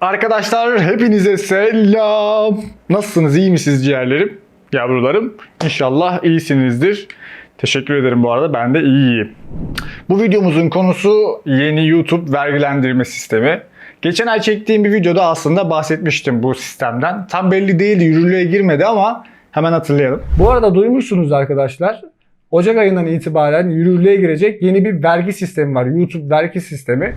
Arkadaşlar hepinize selam. Nasılsınız? İyi misiniz ciğerlerim? Yavrularım. İnşallah iyisinizdir. Teşekkür ederim bu arada. Ben de iyiyim. Bu videomuzun konusu yeni YouTube vergilendirme sistemi. Geçen ay çektiğim bir videoda aslında bahsetmiştim bu sistemden. Tam belli değildi, yürürlüğe girmedi ama hemen hatırlayalım. Bu arada duymuşsunuz arkadaşlar. Ocak ayından itibaren yürürlüğe girecek yeni bir vergi sistemi var. YouTube vergi sistemi.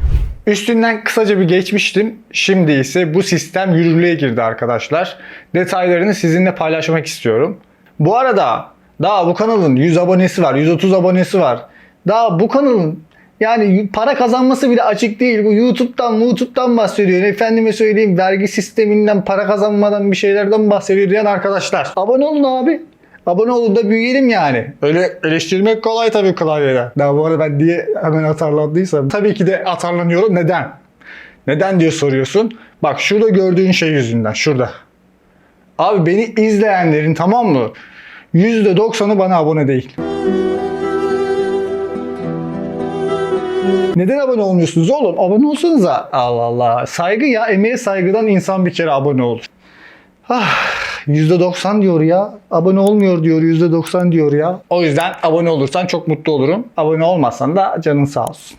Üstünden kısaca bir geçmiştim. Şimdi ise bu sistem yürürlüğe girdi arkadaşlar. Detaylarını sizinle paylaşmak istiyorum. Bu arada daha bu kanalın 100 abonesi var, 130 abonesi var. Daha bu kanalın yani para kazanması bile açık değil. Bu YouTube'dan, YouTube'dan bahsediyor. Efendime söyleyeyim vergi sisteminden, para kazanmadan bir şeylerden bahsediyor diyen arkadaşlar. Abone olun abi. Abone olun da büyüyelim yani. Öyle eleştirmek kolay tabii klavyeden. Daha bu arada ben diye hemen atarlandıysam. Tabii ki de atarlanıyorum. Neden? Neden diye soruyorsun. Bak şurada gördüğün şey yüzünden. Şurada. Abi beni izleyenlerin tamam mı? %90'ı bana abone değil. Neden abone olmuyorsunuz oğlum? Abone olsanıza. Allah Allah. Saygı ya. Emeğe saygıdan insan bir kere abone olur. Ah, %90 diyor ya. Abone olmuyor diyor. %90 diyor ya. O yüzden abone olursan çok mutlu olurum. Abone olmazsan da canın sağ olsun.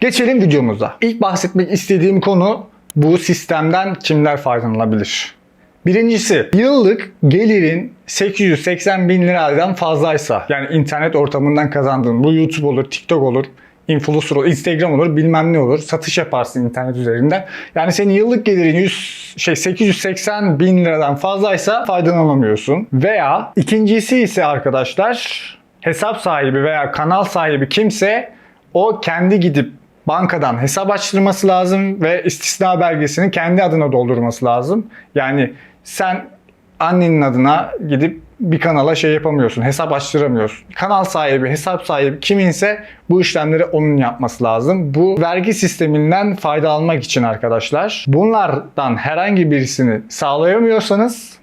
Geçelim videomuza. İlk bahsetmek istediğim konu bu sistemden kimler faydalanabilir? Birincisi yıllık gelirin 880 bin liradan fazlaysa yani internet ortamından kazandığın bu YouTube olur, TikTok olur, influencer olur, Instagram olur, bilmem ne olur. Satış yaparsın internet üzerinden. Yani senin yıllık gelirin 100 şey 880 bin liradan fazlaysa faydalanamıyorsun. Veya ikincisi ise arkadaşlar hesap sahibi veya kanal sahibi kimse o kendi gidip bankadan hesap açtırması lazım ve istisna belgesini kendi adına doldurması lazım. Yani sen annenin adına gidip bir kanala şey yapamıyorsun, hesap açtıramıyorsun. Kanal sahibi, hesap sahibi kiminse bu işlemleri onun yapması lazım. Bu vergi sisteminden fayda almak için arkadaşlar. Bunlardan herhangi birisini sağlayamıyorsanız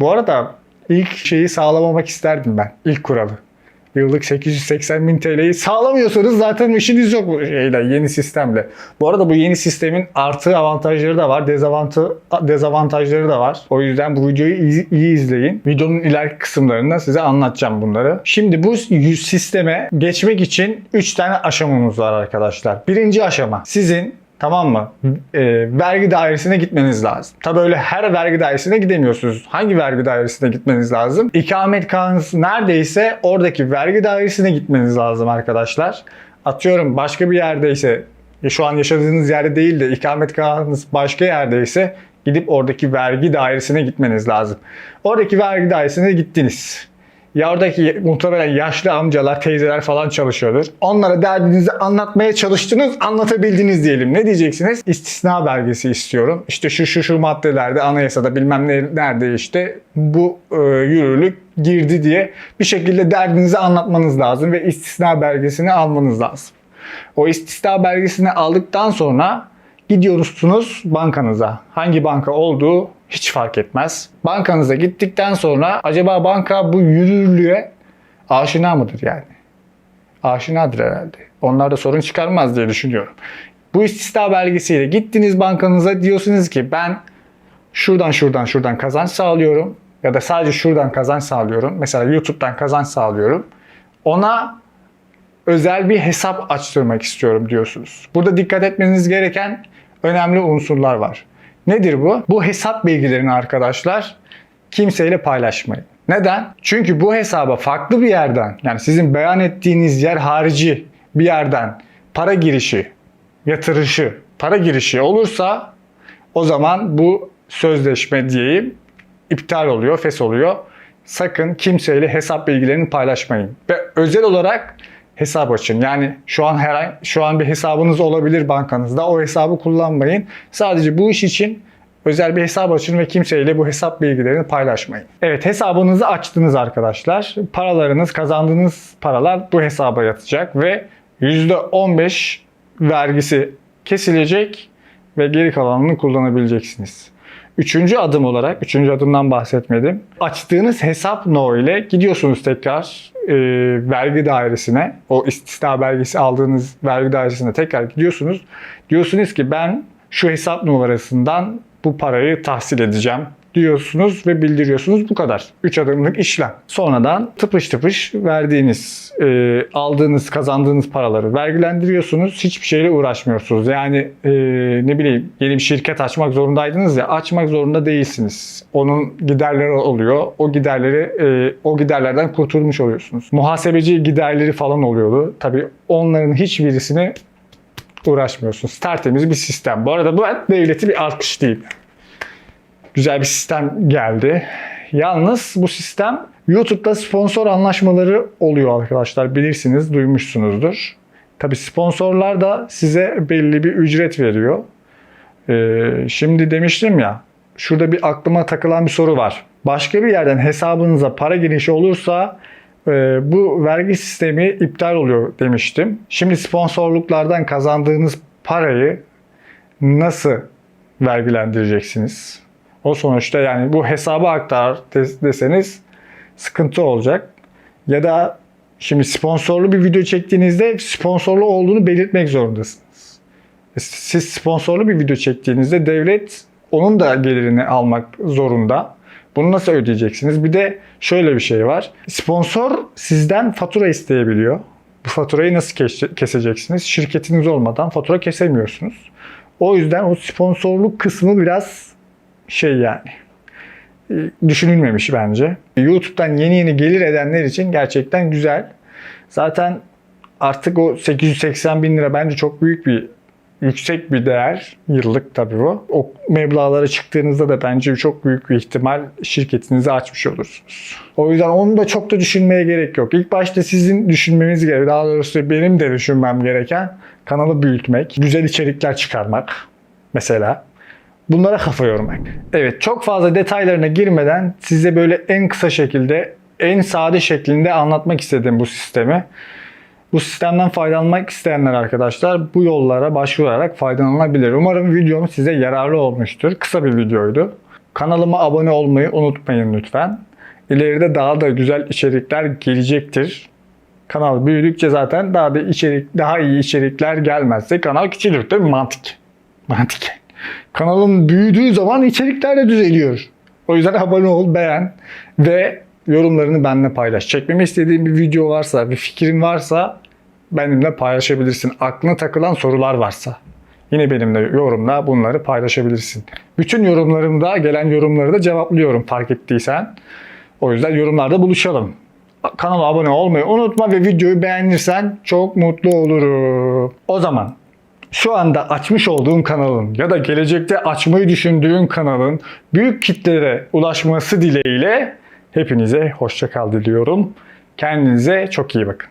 bu arada ilk şeyi sağlamamak isterdim ben. İlk kuralı. Yıllık 880 bin TL'yi sağlamıyorsanız zaten işiniz yok bu şeyle, yeni sistemle. Bu arada bu yeni sistemin artı avantajları da var, dezavantı, dezavantajları da var. O yüzden bu videoyu iyi, iyi izleyin. Videonun ileriki kısımlarında size anlatacağım bunları. Şimdi bu sisteme geçmek için 3 tane aşamamız var arkadaşlar. Birinci aşama sizin Tamam mı? E, vergi dairesine gitmeniz lazım. Tabii öyle her vergi dairesine gidemiyorsunuz. Hangi vergi dairesine gitmeniz lazım? İkametgahınız neredeyse oradaki vergi dairesine gitmeniz lazım arkadaşlar. Atıyorum başka bir yerdeyse şu an yaşadığınız yerde değil de ikametgahınız başka yerdeyse gidip oradaki vergi dairesine gitmeniz lazım. Oradaki vergi dairesine gittiniz. Ya oradaki muhtemelen yaşlı amcalar, teyzeler falan çalışıyordur. Onlara derdinizi anlatmaya çalıştınız, anlatabildiniz diyelim. Ne diyeceksiniz? İstisna belgesi istiyorum. İşte şu şu şu maddelerde, anayasada bilmem ne nerede işte bu e, yürürlük girdi diye bir şekilde derdinizi anlatmanız lazım ve istisna belgesini almanız lazım. O istisna belgesini aldıktan sonra gidiyorsunuz bankanıza. Hangi banka olduğu fark etmez. Bankanıza gittikten sonra acaba banka bu yürürlüğe aşina mıdır yani? Aşinadır herhalde. Onlar da sorun çıkarmaz diye düşünüyorum. Bu istisna belgesiyle gittiniz bankanıza diyorsunuz ki ben şuradan şuradan şuradan kazanç sağlıyorum ya da sadece şuradan kazanç sağlıyorum. Mesela YouTube'dan kazanç sağlıyorum. Ona özel bir hesap açtırmak istiyorum diyorsunuz. Burada dikkat etmeniz gereken önemli unsurlar var. Nedir bu? Bu hesap bilgilerini arkadaşlar kimseyle paylaşmayın. Neden? Çünkü bu hesaba farklı bir yerden yani sizin beyan ettiğiniz yer harici bir yerden para girişi, yatırışı, para girişi olursa o zaman bu sözleşme diyeyim iptal oluyor, fes oluyor. Sakın kimseyle hesap bilgilerini paylaşmayın. Ve özel olarak hesap açın. Yani şu an her şu an bir hesabınız olabilir bankanızda. O hesabı kullanmayın. Sadece bu iş için özel bir hesap açın ve kimseyle bu hesap bilgilerini paylaşmayın. Evet hesabınızı açtınız arkadaşlar. Paralarınız, kazandığınız paralar bu hesaba yatacak ve %15 vergisi kesilecek ve geri kalanını kullanabileceksiniz. Üçüncü adım olarak, üçüncü adımdan bahsetmedim. Açtığınız hesap no ile gidiyorsunuz tekrar e, vergi dairesine. O istisna belgesi aldığınız vergi dairesine tekrar gidiyorsunuz. Diyorsunuz ki ben şu hesap numarasından bu parayı tahsil edeceğim diyorsunuz ve bildiriyorsunuz bu kadar. 3 adımlık işlem. Sonradan tıpış tıpış verdiğiniz, e, aldığınız, kazandığınız paraları vergilendiriyorsunuz. Hiçbir şeyle uğraşmıyorsunuz. Yani e, ne bileyim yeni bir şirket açmak zorundaydınız ya açmak zorunda değilsiniz. Onun giderleri oluyor. O giderleri e, o giderlerden kurtulmuş oluyorsunuz. Muhasebeci giderleri falan oluyordu. Tabii onların hiçbirisini uğraşmıyorsunuz. Tertemiz bir sistem. Bu arada bu devleti bir alkışlayayım güzel bir sistem geldi. Yalnız bu sistem YouTube'da sponsor anlaşmaları oluyor arkadaşlar. Bilirsiniz, duymuşsunuzdur. Tabi sponsorlar da size belli bir ücret veriyor. Ee, şimdi demiştim ya, şurada bir aklıma takılan bir soru var. Başka bir yerden hesabınıza para girişi olursa e, bu vergi sistemi iptal oluyor demiştim. Şimdi sponsorluklardan kazandığınız parayı nasıl vergilendireceksiniz? O sonuçta yani bu hesaba aktar des- deseniz sıkıntı olacak. Ya da şimdi sponsorlu bir video çektiğinizde sponsorlu olduğunu belirtmek zorundasınız. E, Siz sponsorlu bir video çektiğinizde devlet onun da gelirini almak zorunda. Bunu nasıl ödeyeceksiniz? Bir de şöyle bir şey var. Sponsor sizden fatura isteyebiliyor. Bu faturayı nasıl kes- keseceksiniz? Şirketiniz olmadan fatura kesemiyorsunuz. O yüzden o sponsorluk kısmı biraz şey yani e, düşünülmemiş bence. YouTube'dan yeni yeni gelir edenler için gerçekten güzel. Zaten artık o 880 bin lira bence çok büyük bir yüksek bir değer. Yıllık tabii bu. O meblağlara çıktığınızda da bence çok büyük bir ihtimal şirketinizi açmış olursunuz. O yüzden onu da çok da düşünmeye gerek yok. İlk başta sizin düşünmeniz gerek. Daha doğrusu benim de düşünmem gereken kanalı büyütmek, güzel içerikler çıkarmak mesela. Bunlara kafa yormak. Evet çok fazla detaylarına girmeden size böyle en kısa şekilde en sade şeklinde anlatmak istedim bu sistemi. Bu sistemden faydalanmak isteyenler arkadaşlar bu yollara başvurarak faydalanabilir. Umarım videom size yararlı olmuştur. Kısa bir videoydu. Kanalıma abone olmayı unutmayın lütfen. İleride daha da güzel içerikler gelecektir. Kanal büyüdükçe zaten daha da içerik daha iyi içerikler gelmezse kanal küçülür değil mi? Mantık. Mantık. Kanalın büyüdüğü zaman içerikler de düzeliyor. O yüzden abone ol, beğen ve yorumlarını benimle paylaş. Çekmemi istediğin bir video varsa, bir fikrin varsa benimle paylaşabilirsin. Aklına takılan sorular varsa. Yine benimle yorumla bunları paylaşabilirsin. Bütün yorumlarımda gelen yorumları da cevaplıyorum fark ettiysen. O yüzden yorumlarda buluşalım. Kanala abone olmayı unutma ve videoyu beğenirsen çok mutlu olurum. O zaman şu anda açmış olduğum kanalın ya da gelecekte açmayı düşündüğün kanalın büyük kitlere ulaşması dileğiyle hepinize hoşça kal diliyorum. Kendinize çok iyi bakın.